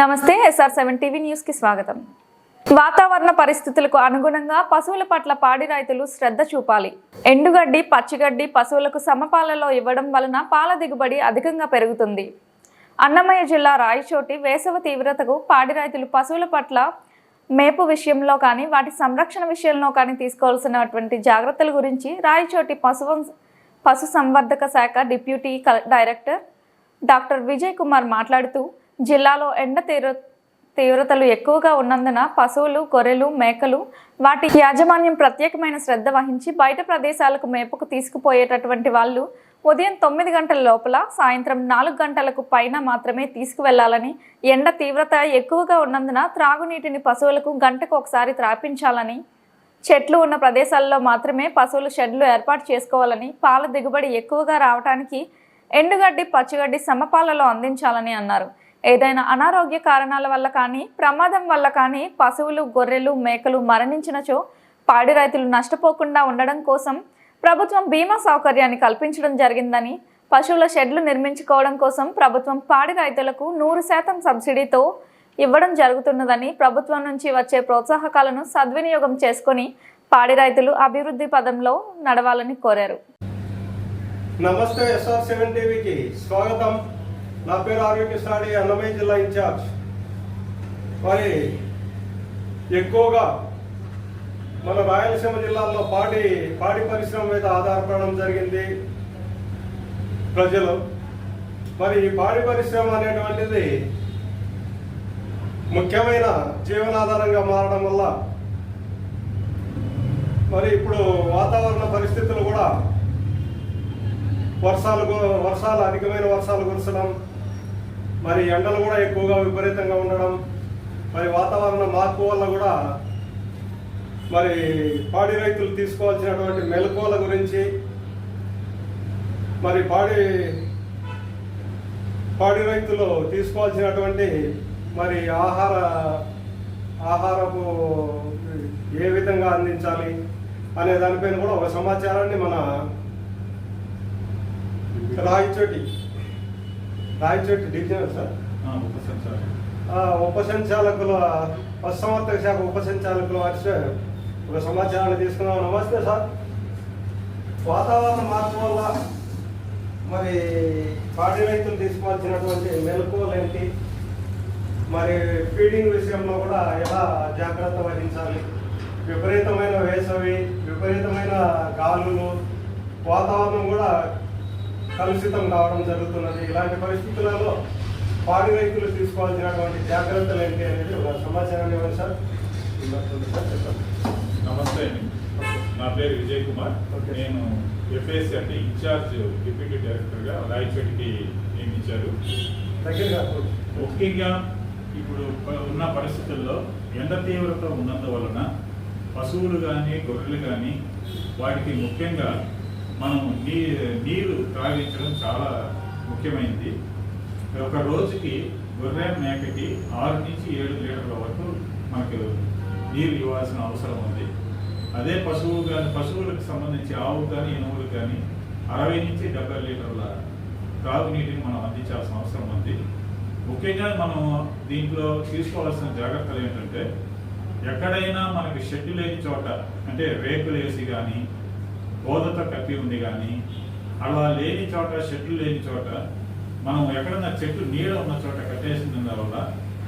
నమస్తే SR seven TV న్యూస్కి స్వాగతం. వాతావరణ పరిస్థితులకు అనుగుణంగా పశువుల పట్ల పాడి రైతులు శ్రద్ధ చూపాలి. ఎండుగడ్డి పచ్చిగడ్డి పశువులకు సమపాలలో ఇవ్వడం వలన పాల దిగుబడి అధికంగా పెరుగుతుంది. అన్నమయ్య జిల్లా రాయచోటి వేసవ తీవ్రతకు పాడి రైతులు పశువుల పట్ల మేపు విషయంలో కానీ వాటి సంరక్షణ విషయంలో కానీ తీసుకోవాల్సినటువంటి జాగ్రత్తల గురించి రాయచోటి పశువం పశు సంవర్ధక శాఖ deputy director doctor Vijay Kumar మాట్లాడుతూ జిల్లాలో ఎండ తీవ్ర తీవ్రతలు ఎక్కువగా ఉన్నందున పశువులు గొర్రెలు మేకలు వాటి యాజమాన్యం ప్రత్యేకమైన శ్రద్ధ వహించి బయట ప్రదేశాలకు మేపకు తీసుకుపోయేటటువంటి వాళ్ళు ఉదయం తొమ్మిది గంటల లోపల సాయంత్రం నాలుగు గంటలకు పైన మాత్రమే తీసుకువెళ్ళాలని ఎండ తీవ్రత ఎక్కువగా ఉన్నందున త్రాగునీటిని పశువులకు గంటకు ఒకసారి త్రాపించాలని చెట్లు ఉన్న ప్రదేశాల్లో మాత్రమే పశువులు షెడ్లు ఏర్పాటు చేసుకోవాలని పాల దిగుబడి ఎక్కువగా రావడానికి ఎండుగడ్డి పచ్చిగడ్డి సమపాలలో అందించాలని అన్నారు. ఏదైనా అనారోగ్య కారణాల వల్ల కానీ ప్రమాదం వల్ల కానీ పశువులు గొర్రెలు మేకలు మరణించినచో పాడి రైతులు నష్టపోకుండా ఉండడం కోసం ప్రభుత్వం బీమా సౌకర్యాన్ని కల్పించడం జరిగిందని పశువుల షెడ్లు నిర్మించుకోవడం కోసం ప్రభుత్వం పాడి రైతులకు నూరు శాతం సబ్సిడీతో ఇవ్వడం జరుగుతున్నదని ప్రభుత్వం నుంచి వచ్చే ప్రోత్సాహకాలను సద్వినియోగం చేసుకొని పాడి రైతులు అభివృద్ధి పదంలో నడవాలని కోరారు. నమస్తే ఎస్ఆర్ సెవెన్ టీవీకి స్వాగతం. నా పేరు ఆరోగ్య అన్నమయ్య జిల్లా ఇన్ఛార్జ్. మరి ఎక్కువగా మన రాయలసీమ జిల్లాలో పాడి పాడి పరిశ్రమ మీద ఆధారపడడం జరిగింది ప్రజలు. మరి ఈ పాడి పరిశ్రమ అనేటువంటిది ముఖ్యమైన జీవనాధారంగా మారడం వల్ల మరి ఇప్పుడు వాతావరణ పరిస్థితులు కూడా వర్షాలు వర్షాలు అధికమైన వర్షాలు కురచడం మరి ఎండలు కూడా ఎక్కువగా విపరీతంగా ఉండడం మరి వాతావరణ మార్పు వల్ల కూడా మరి పాడి రైతులు తీసుకోవాల్సినటువంటి మెలకువల గురించి మరి పాడి పాడి రైతులు తీసుకోవాల్సినటువంటి మరి ఆహార ఆహారపు ఏ విధంగా అందించాలి అనే దానిపైన కూడా ఒక సమాచారాన్ని మన రాయిచోటి రాయచోటి డివిజనల్ సార్? ఉపసంచాలకులు. పశుసంవర్ధక శాఖ ఉప సంచాలకుల వారి చే- ఒక సమాచారాన్ని తీసుకున్నాం. నమస్తే సార్. వాతావరణ మార్పు వల్ల మరి పాడి రైతులు తీసుకోవాల్సినటువంటి మెలకువలు ఏంటి? మరి ఫీడింగ్ విషయంలో కూడా ఎలా జాగ్రత్త వహించాలి? విపరీతమైన వేసవి విపరీతమైన గాలులు వాతావరణం కూడా కలుషితం కావడం జరుగుతున్నది. ఇలాంటి పరిస్థితులలో పాడి రైతులు తీసుకోవాల్సినటువంటి జాగ్రత్తలు ఏంటి అనేది ఒక సమాచారాన్ని ఇవ్వండి సార్. నమస్తే అండి. నా పేరు విజయ్ కుమార్. నేను ఎఫ్ఎస్సి అంటే ఇన్ఛార్జ్ డిప్యూటీ డైరెక్టర్గా రాయచోటికి నియమించారు. ముఖ్యంగా ఇప్పుడు ఉన్న పరిస్థితుల్లో ఎండ తీవ్రత ఉన్నందువలన పశువులు కానీ గొర్రెలు కానీ వాటికి ముఖ్యంగా మనం నీ నీరు త్రాగించడం చాలా ముఖ్యమైనది ఒక రోజుకి గొర్రె మేకకి ఆరు నుంచి ఏడు లీటర్ల వరకు మనకు నీరు ఇవ్వాల్సిన అవసరం ఉంది. అదే పశువు కానీ పశువులకు సంబంధించి ఆవు కానీ ఎనుములకు కానీ అరవై నుంచి డెబ్బై లీటర్ల త్రాగునీటిని మనం అందించాల్సిన అవసరం ఉంది. ముఖ్యంగా మనం దీంట్లో తీసుకోవాల్సిన జాగ్రత్తలు ఏంటంటే ఎక్కడైనా మనకి షెడ్ లేని చోట అంటే రేకులు వేసి కానీ బోధతో కప్పి ఉంది కానీ అలా లేని చోట షెడ్లు లేని చోట మనం ఎక్కడన్నా చెట్టు నీడ ఉన్న చోట కట్టేసిన వల్ల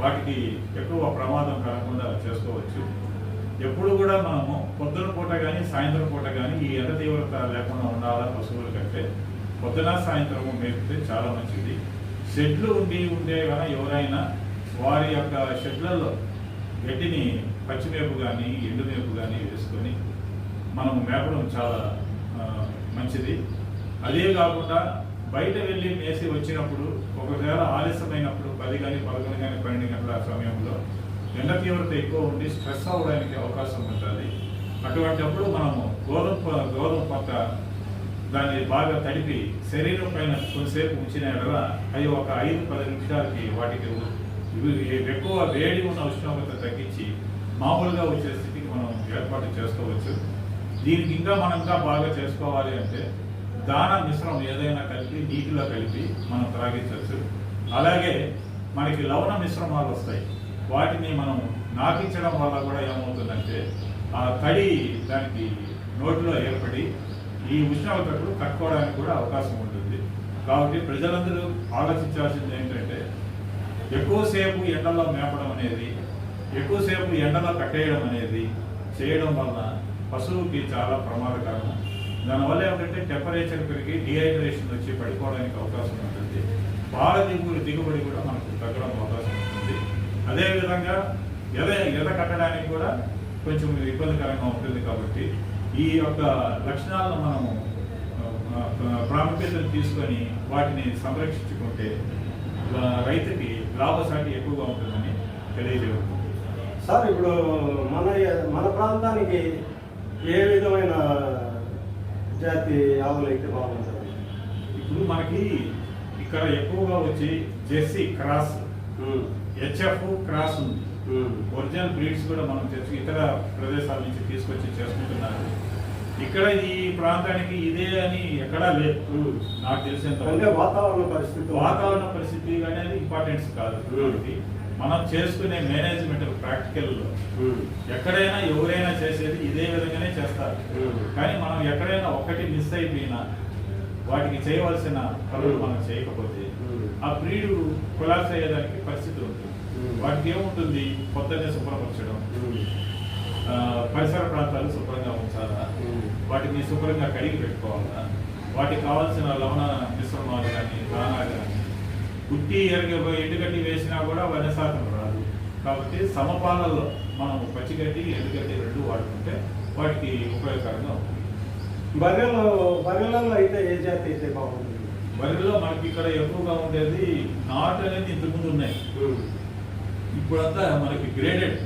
వాటికి ఎక్కువ ప్రమాదం కలగకుండా చేసుకోవచ్చు. ఎప్పుడు కూడా మనము పొద్దున పూట కానీ సాయంత్రం పూట కానీ ఈ ఎండ తీవ్రత లేకుండా ఉండాలా పశువులు కంటే? పొద్దున సాయంత్రము మేపితే చాలా మంచిది. షెడ్లు ఉండి ఉండే కానీ ఎవరైనా వారి యొక్క షెడ్లలో గడ్డిని పచ్చిమేపు కానీ ఎండుమేపు కానీ వేసుకొని మనం మేపడం చాలా మంచిది. అదే కాకుండా బయట వెళ్ళి మేసి వచ్చినప్పుడు ఒకవేళ ఆలస్యమైనప్పుడు పది కానీ పదకొండు కానీ పన్నెండు గంటల సమయంలో ఎండ తీవ్రత ఎక్కువ ఉండి స్ట్రెస్ అవ్వడానికి అవకాశం ఉంటుంది. అటువంటిప్పుడు మనము గోధుమ ప- గోధుమ పక్క దాన్ని బాగా తడిపి శరీరం పైన కొంతసేపు ఉంచిన ఎడల అవి ఒక ఐదు పది నిమిషాలకి వాటికి ఎక్కువ వేడి ఉన్న ఉష్ణోగ్రత తగ్గించి మామూలుగా వచ్చే స్థితికి మనం ఏర్పాటు చేసుకోవచ్చు. దీనికి ఇంకా మనం ఇంకా బాగా చేసుకోవాలి అంటే దాన మిశ్రమం ఏదైనా కలిపి నీటిలో కలిపి మనం త్రాగించవచ్చు. అలాగే మనకి లవణ మిశ్రమాలు వస్తాయి. వాటిని మనం నాకించడం వల్ల కూడా ఏమవుతుందంటే ఆ తడి దానికి నోటిలో ఏర్పడి ఈ ఉష్ణోగ్రతలు కట్టుకోవడానికి కూడా అవకాశం ఉంటుంది. కాబట్టి ప్రజలందరూ ఆలోచించాల్సింది ఏంటంటే ఎక్కువసేపు ఎండలో మేపడం అనేది ఎక్కువసేపు ఎండలో కట్టేయడం అనేది చేయడం వలన పశువుకి చాలా ప్రమాదకరము దానివల్ల ఏమిటంటే టెంపరేచర్ పెరిగి డిహైడ్రేషన్ వచ్చి పడిపోవడానికి అవకాశం ఉంటుంది. పాల దిగుబడి దిగుబడి కూడా మనకు తగ్గడం అవకాశం ఉంటుంది. అదేవిధంగా ఎద ఎద కట్టడానికి కూడా కొంచెం ఇబ్బందికరంగా ఉంటుంది కాబట్టి ఈ యొక్క లక్షణాలను మనము ప్రాముఖ్యతను తీసుకొని వాటిని సంరక్షించుకుంటే రైతుకి లాభసాటి ఎక్కువగా ఉంటుందని తెలియజేయడం సార్ ఇప్పుడు మన మన ప్రాంతానికి ఏ విధమైన జాతి ఆవులు అయితే బాగుంటుంది ఇప్పుడు మనకి ఇక్కడ ఎక్కువగా వచ్చి జెర్సీ క్రాస్ హెచ్ఎఫ్ క్రాస్ ఉంది. ఒరిజినల్ బ్రీడ్స్ కూడా మనం తెచ్చి ఇతర ప్రదేశాల నుంచి తీసుకొచ్చి చేసుకుంటున్నారు. ఇక్కడ ఈ ప్రాంతానికి ఇదే అని ఎక్కడా లేదు. నాకు తెలిసినంత వాతావరణ పరిస్థితి వాతావరణ పరిస్థితి అనేది ఇంపార్టెన్స్ కాదు. మనం చేసుకునే మేనేజ్మెంట్ ప్రాక్టికల్ ఉమ్, ఎక్కడైనా ఎవరైనా చేసేది ఇదే విధంగానే చేస్తారు. కానీ మనం ఎక్కడైనా ఒకటి మిస్ అయిపోయినా వాటికి చేయవలసిన పనులు మనం చేయకపోతే. ఆ బ్రీడ్ కొలాప్స్ అయ్యేదానికి పరిస్థితి ఉంటుంది. వాటికి ఏముంటుంది? పొద్దున్నే శుభ్రపరచడం. పరిసర ప్రాంతాలు శుభ్రంగా ఉంచాలా. వాటిని శుభ్రంగా కడిగి పెట్టుకోవాలా? వాటికి కావాల్సిన లవణ కానీ ఎరగ ఎండుగడ్డి వేసినా కూడా వన శాతం రాదు. కాబట్టి సమపాలలో మనం పచ్చిగడ్డి ఎండుగడ్డి రెండు వాడుకుంటే వాటికి ఉపయోగకరంగా ఉంటుంది. బర్రెలు బర్రెలలో అయితే ఏ జాతి అయితే బాగుంటుంది? వరిలో మనకి ఇక్కడ ఎక్కువగా ఉండేది నాట్ అనేది ఇంతకుముందు ఉన్నాయి. ఇప్పుడంతా మనకి గ్రేడెడ్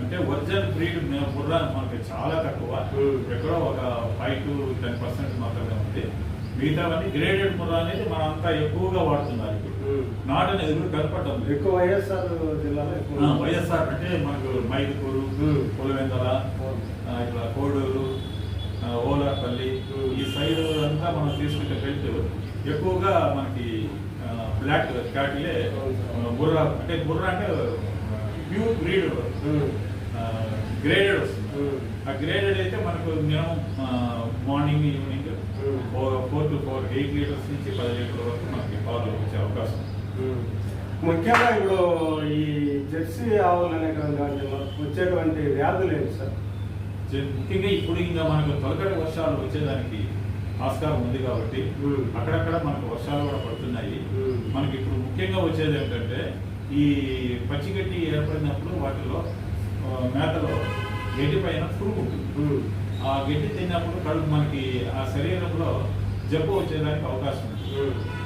అంటే ఒరిజినల్ బ్రీడ్ బుర్ర మనకి చాలా తక్కువ. ఎక్కడో ఒక ఫైవ్ టు టెన్ పర్సెంట్ మాత్రమే ఉంది మిగతావన్నీ గ్రేడెడ్ బుర్ర అనేది మనంతా ఎక్కువగా వాడుతున్నారు ఇప్పుడు. నాట్ అనేది లేదు. ఎక్కువ వైఎస్ఆర్ జిల్లాలో వైఎస్ఆర్ అంటే మనకు మైదుకూరు. పులివెందల ఇట్లా కోడూరు ఓలాపల్లి. ఈ సైడ్ అంతా మనం తీసుకుంటే వెళ్తూ ఎక్కువగా మనకి బ్లాక్ క్యాటిలే బుర్ర అంటే బుర్ర అంటే ప్యూర్ బ్రీడ్ గ్రేడెడ్ వస్తుంది. ఆ గ్రేడెడ్ అయితే మనకు minimum morning evening two four eight litres నుంచి పది లీటర్ల వరకు మనకి పాలు వచ్చే అవకాశం. ముఖ్యంగా ఇప్పుడు ఈ జెర్సీ ఆవులు అనేటువంటి వచ్చేటువంటి వ్యాధులు ఏంటి సార్ ముఖ్యంగా ఇప్పుడు ఇంకా మనకు తొలకరి వర్షాలు వచ్చేదానికి ఆస్కారం ఉంది కాబట్టి. అక్కడక్కడ మనకు వర్షాలు కూడా పడుతున్నాయి. మనకి ఇప్పుడు ముఖ్యంగా వచ్చేది ఏంటంటే ఈ పచ్చిగడ్డి ఏర్పడినప్పుడు వాటిలో మేతలో గడ్డి పైన పురుగు ఉంటుంది ఆ గడ్డి తిన్నప్పుడు కడుపు మనకి ఆ శరీరంలో జబ్బు వచ్చేదానికి అవకాశం ఉంది.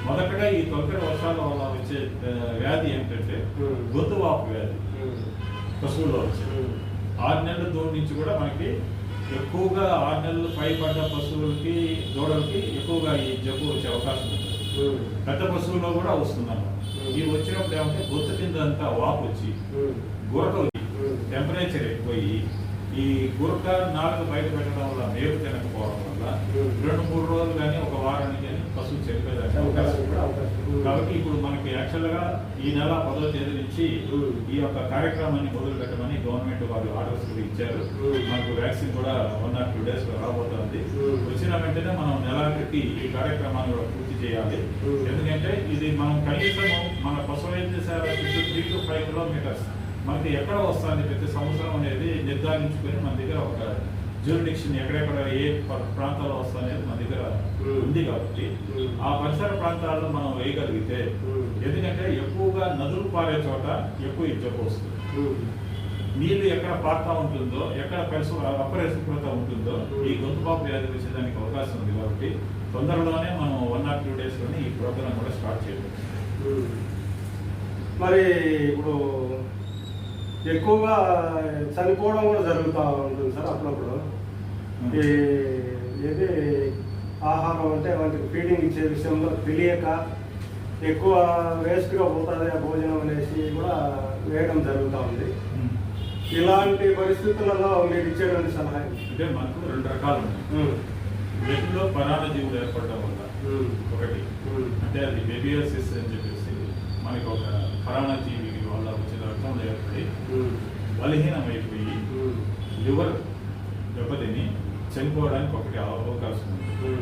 మొదటగా ఈ తొలకరి వర్షాల వల్ల వచ్చే వ్యాధి ఏంటంటే. గొంతు వాపు వ్యాధి. పశువుల్లో వచ్చేది ఉమ్, ఆరు నెలల దూడ నుంచి కూడా మనకి ఎక్కువగా ఆరు నెలలు పై పడ్డ పశువులకి దూడలకి ఎక్కువగా ఈ జబ్బు వచ్చే అవకాశం ఉంది. పెద్ద పశువుల్లో కూడా వస్తున్నాము ఈ వచ్చినప్పుడు ఏమంటే గొంతు కింద అంతా వాపు వచ్చి ఉమ్, గురక వచ్చి ఉమ్, టెంపరేచర్ ఎక్కువయ్యి ఈ గురక నాలుగు బయట పెట్టడం వల్ల మేపు తినకపోవడం వల్ల Hmm. రెండు మూడు రోజులు కానీ ఒక వారానికి కానీ పశువు చనిపోయేదానికి అవకాశం ఉంది. అవకాశం ఉంది. కాబట్టి ఇప్పుడు మనకి యాక్చువల్గా ఈ నెల పదో తేదీ నుంచి ఈ యొక్క కార్యక్రమాన్ని మొదలు పెట్టమని గవర్నమెంట్ వాళ్ళు ఆర్డర్స్ ఇచ్చారు. మనకు వ్యాక్సిన్ కూడా వన్ ఆర్ టూ డేస్లో రాబోతోంది. వచ్చిన వెంటనే మనం నెలాఖరికి ఈ కార్యక్రమాన్ని కూడా పూర్తి చేయాలి. ఎందుకంటే ఇది మనం కనీసం మన పశు వైద్యశాల త్రీ టు ఫైవ్ కిలోమీటర్స్ మనకి ఎక్కడ వస్తుంది ప్రతి సంవత్సరం అనేది నిర్ధారించుకొని మన దగ్గర ఒక జ్యూరిడిక్షన్ ఎక్కడెక్కడ ఏ ప్రాంతాల్లో వస్తుంది మన దగ్గర ఉంది కాబట్టి ఆ పరిసర ప్రాంతాల్లో మనం వేయగలిగితే ఎందుకంటే ఎక్కువగా నదులు పారే చోట ఎక్కువ ఈ వస్తుంది. నీళ్ళు ఎక్కడ పారుతా ఉంటుందో ఎక్కడ పరిశు అపరిశుభ్రత ఉంటుందో ఈ గొంతుపాపు వ్యాధి వచ్చేదానికి అవకాశం ఉంది కాబట్టి తొందరలోనే మనం వన్ ఆర్ టూ డేస్లోనే ఈ ప్రోగ్రామ్ కూడా స్టార్ట్ చేయడం మరి ఇప్పుడు ఎక్కువగా చనిపోవడం కూడా జరుగుతూ ఉంటుంది సార్ అప్పుడప్పుడు. ఏది ఆహారం అంటే వాటికి ఫీడింగ్ ఇచ్చే విషయంలో తెలియక ఎక్కువ వేస్ట్గా పోతుంది ఆ భోజనం అనేసి కూడా వేయడం జరుగుతూ ఉంది. ఇలాంటి పరిస్థితులలో మీరు ఇచ్చేటువంటి సలహా? అంటే మనకు రెండు రకాలు ఉన్నాయి. వీటిలో పరాణ జీవులు ఏర్పడడం వల్ల ఒకటి. అంటే అది బేబియోసిస్ అని చెప్పేసి మనకి ఒక కరోనా జీవి వల్ల వచ్చిన రక్తంలో ఏర్పడి బలహీనమైపోయి లివర్ దెబ్బతిని చనిపోవడానికి ఒకటి అవకాశం ఉంది.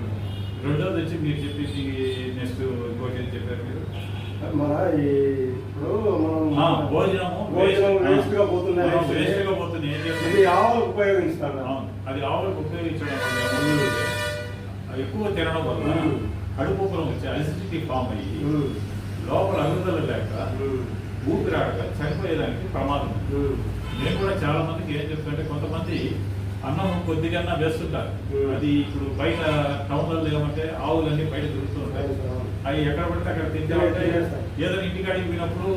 రెండోది వచ్చి మీరు చెప్పింది నెక్స్ట్ ఇంకోటి ఏం చెప్పారు మీరు? మన ఈ ఇప్పుడు మనం ఆ, భోజనము భోజనం waste- వేస్ట్గా పోతున్నాయి. ఆ, waste గా పోతుంది ఏం ఇది చేస్తుంది ఆవులకు ఉపయోగిస్తాను అది ఆవులకు ఉపయోగించడం ఎక్కువ తినడం వల్ల మ్మ్. కడుపు ఉబ్బరం వచ్చి అసిడిటీ ఫామ్ అయ్యి లోపల అరుగుదల లేక ఊపిరాడక చనిపోయేదానికి ప్రమాదం. నేను కూడా చాలా మందికి ఏం చెప్తుంటే కొంతమంది అన్నం కొద్దిగా వేస్తుంటారు. అది ఇప్పుడు బయట టౌన్లలో ఏమంటే ఆవులన్నీ బయట దొరుకుతుంటాయి. అవి ఎక్కడ పడితే అక్కడ తింటే ఏదో ఏదైనా ఇంటికాడికి పోయినప్పుడు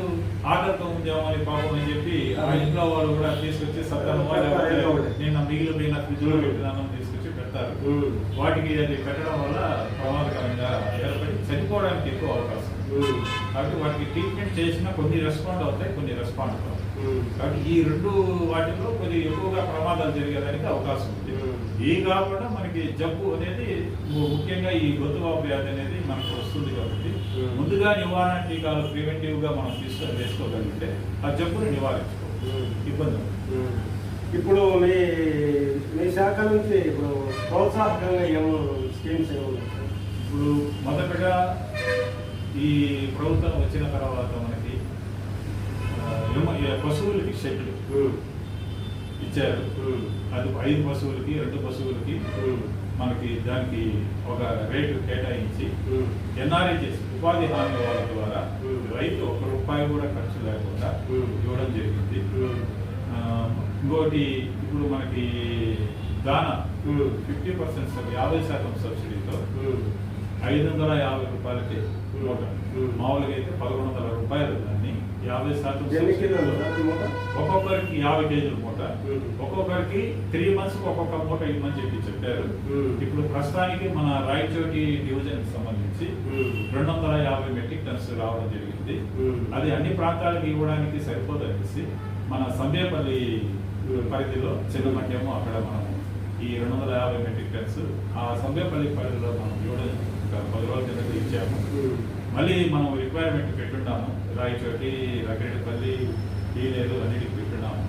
ఆకలితో ఉందేమో అని పాపం అని చెప్పి ఆ ఇంట్లో వాళ్ళు కూడా తీసుకొచ్చి సత్తాను నేను మిగిలిపోయిన ఫ్రిడ్జ్ పెట్టిన అన్నం తీసుకొచ్చి పెడతారు. వాటికి అది పెట్టడం వల్ల ప్రమాదకరంగా ఏర్పడి చనిపోవడానికి ఎక్కువ అవకాశం. కాబట్టి వాటికి ట్రీట్మెంట్ చేసినా కొన్ని రెస్పాండ్ అవుతాయి కొన్ని రెస్పాండ్ అవుతాయి కాబట్టి ఈ రెండు వాటిలో కొద్దిగా ఎక్కువగా ప్రమాదాలు జరిగేదానికి అవకాశం ఉంది. ఈ కాకుండా మనకి జబ్బు అనేది ముఖ్యంగా ఈ గొంతువాపు వ్యాధి అనేది మనకు వస్తుంది కాబట్టి. ముందుగా నివారణ టీకాలు ప్రివెంటివ్గా మనం తీసుకో వేసుకోగలిగితే ఆ జబ్బుని నివారించుకోవచ్చు ఇబ్బంది. ఇప్పుడు మీ మీ శాఖ నుంచి ఇప్పుడు ప్రోత్సాహకంగా ఏమో స్కీమ్స్ సార్? ఇప్పుడు మొదటగా ఈ ప్రభుత్వం వచ్చిన తర్వాత మనకి పశువులకి షెడ్లు ఇచ్చారు అది ఐదు పశువులకి రెండు పశువులకి మనకి దానికి ఒక రేటు కేటాయించి ఎన్ఆర్ఐజెస్ ఉపాధి హామీ వాళ్ళ ద్వారా రైతు ఒక రూపాయి కూడా ఖర్చు లేకుండా ఇవ్వడం జరిగింది. ఇంకోటి ఇప్పుడు మనకి దాన ఫిఫ్టీ పర్సెంట్ యాభై శాతం సబ్సిడీతో ఐదు వందల యాభై రూపాయలకి మూట. మామూలుగా అయితే పదకొండు వందల రూపాయలు దాన్ని యాభై శాతం? ఒక్కొక్కరికి యాభై కేజీల మూట. ఒక్కొక్కరికి త్రీ మంత్స్ ఒక్కొక్క మూట ఇవ్వమని చెప్పి చెప్పారు. ఇప్పుడు ప్రస్తుతానికి మన రాయచోటి డివిజన్కి సంబంధించి రెండు వందల యాభై మెట్రిక్ టన్స్ రావడం జరిగింది. అది అన్ని ప్రాంతాలకు ఇవ్వడానికి సరిపోదనేసి మన సంబేపల్లి పరిధిలో చిన్న మధ్యము అక్కడ మనం ఈ రెండు వందల యాభై మెట్రిక్ టన్స్ ఆ సంబేపల్లి పరిధిలో మనం ఇవ్వడం పది రోజుల కిందట ఇచ్చాము మళ్ళీ మనం రిక్వైర్మెంట్ పెట్టున్నాము రాయచోటి ఈ ఈలేరు అన్నిటికి పెట్టున్నాము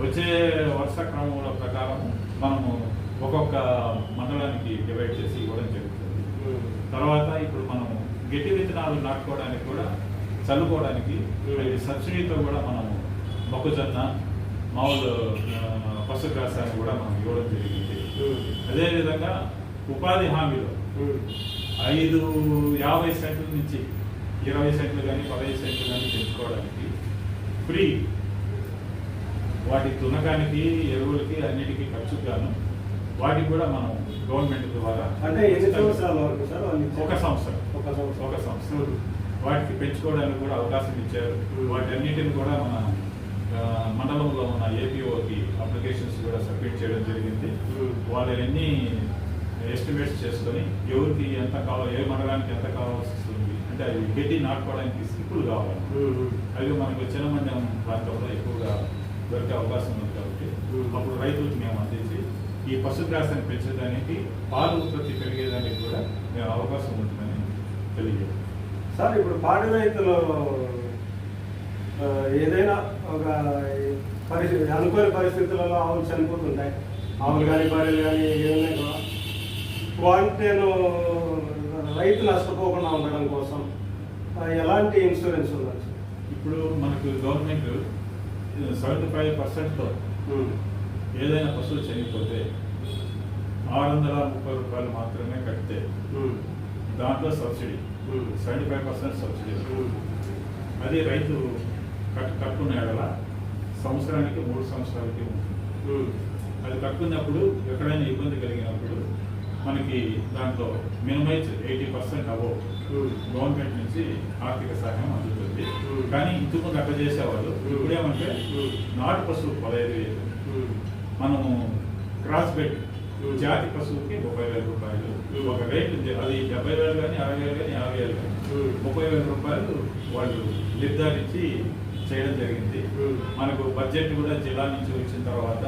వచ్చే వర్ష క్రమంలో ప్రకారం మనము ఒక్కొక్క మండలానికి డివైడ్ చేసి ఇవ్వడం జరుగుతుంది. తర్వాత ఇప్పుడు మనం గట్టి విత్తనాలు నాటుకోవడానికి కూడా చల్లుకోవడానికి సబ్సిడీతో కూడా మనము మొక్కజొన్న మామూలు ఆ, పశుగ్రాసాన్ని కూడా మనం ఇవ్వడం జరిగింది. అదేవిధంగా ఉపాధి హామీలో. ఐదు యాభై సెంట్ల నుంచి ఇరవై సెంట్లు కానీ పదహైదు సెంట్లు కానీ పెంచుకోవడానికి ఫ్రీ. వాటి తునకానికి ఎరువులకి అన్నిటికీ ఖర్చుకు గాను వాటికి కూడా మనం గవర్నమెంట్ ద్వారా అంటే ఎన్ని సంవత్సరాల వరకు సార్? ఒక సంవత్సరం. ఒక సంవత్సరం. ఒక సంవత్సరం. వాటికి పెంచుకోవడానికి కూడా అవకాశం ఇచ్చారు. వాటి అన్నిటిని కూడా మన మండలంలో ఉన్న ఏపీఓకి అప్లికేషన్స్ కూడా సబ్మిట్ చేయడం జరిగింది. Hmm. ఎస్టిమేట్స్ చేసుకొని ఎవరికి ఎంత కావాలి ఏ మండలానికి ఎంత కావాల్సి వస్తుంది. అంటే అవి గడ్డి నాటుకోవడానికి స్లిప్పులు కావాలి. అవి మనకు చిన్నమండ్యం ప్రాంతంలో ఎక్కువగా దొరికే అవకాశం ఉంది కాబట్టి. అప్పుడు రైతులకు మేము అందించి ఈ పశుగ్రాసాన్ని పెంచడానికి పాలు ఉత్పత్తి పెరిగేదానికి కూడా మేము అవకాశం ఉంటుందని తెలియజేస్తాం సార్ ఇప్పుడు పాడి రైతులు ఏదైనా ఒక పరిస్థితి అనుకోని పరిస్థితులలో ఆవులు చనిపోతుంటాయి. ఆవులు కానీ బర్రెలు కానీ ఏదైనా వాటిను రైతు నష్టపోకుండా ఉండడం కోసం ఎలాంటి ఇన్సూరెన్స్ సార్? ఇప్పుడు మనకు గవర్నమెంట్ సెవెంటీ ఫైవ్ పర్సెంట్తో. ఏదైనా పశువు చనిపోతే ఆరు వందల ముప్పై రూపాయలు మాత్రమే కడితే. దాంట్లో subsidy. Seventy five percent subsidy. అది రైతు కట్ కట్టుకున్న ఎడల సంవత్సరానికి మూడు సంవత్సరాలకి ఉంటుంది. అది కట్టుకున్నప్పుడు ఎక్కడైనా ఇబ్బంది కలిగినప్పుడు మనకి దాంట్లో మినిమైజ్ ఎయిటీ పర్సెంట్ అబో గవర్నమెంట్ నుంచి ఆర్థిక సహాయం అందుతుంది. కానీ ఇంతకుముందు అక్కడ చేసేవాళ్ళు Hmm. ఇప్పుడు ఏమంటే నాటు పశువు పదహైదు వేలు. మనము క్రాస్ బెడ్ జాతి పశువుకి ముప్పై వేల రూపాయలు. ఒక రేట్ అది డెబ్బై వేలు కానీ అరవై వేలు కానీ యాభై వేలు కానీ ముప్పై వేల రూపాయలు వాళ్ళు నిర్ధారించి చేయడం జరిగింది. మనకు బడ్జెట్ కూడా జిల్లా నుంచి వచ్చిన తర్వాత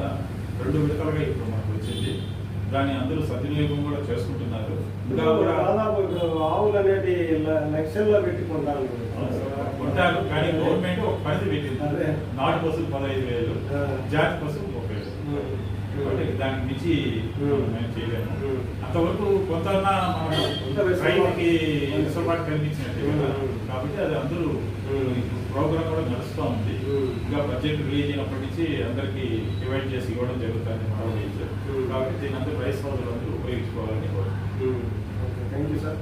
రెండు విడతలుగా ఇప్పుడు మనకు వచ్చింది. దాన్ని అందరూ సద్వినియోగం కూడా చేసుకుంటున్నారు ఇంకా కూడా దాదాపు ఇప్పుడు ఆవులు అనేది లక్షల్లో పెట్టుకుంటారు కానీ గవర్నమెంట్ ఒక పరిధి పెట్టింది. నాటు పదహైదు వేలు. జాతి పశువులు ముప్పై వేలు దానికి మించి ఏం చేయలేము. అంతవరకు కొంత. రైతుకి వెసులుబాటు. కాబట్టి అది అందరూ. ప్రోగ్రామ్ కూడా నడుస్తూ ఉంది. ఇంకా బడ్జెట్ రిలీజ్ అయినప్పటి నుంచి అందరికి డివైడ్ చేసి ఇవ్వడం జరుగుతుంది మనం. కాబట్టి దీని అందరూ రైస్ సోదరులు అందరూ ఉపయోగించుకోవాలని కోరుతున్నాను థ్యాంక్ యూ సార్.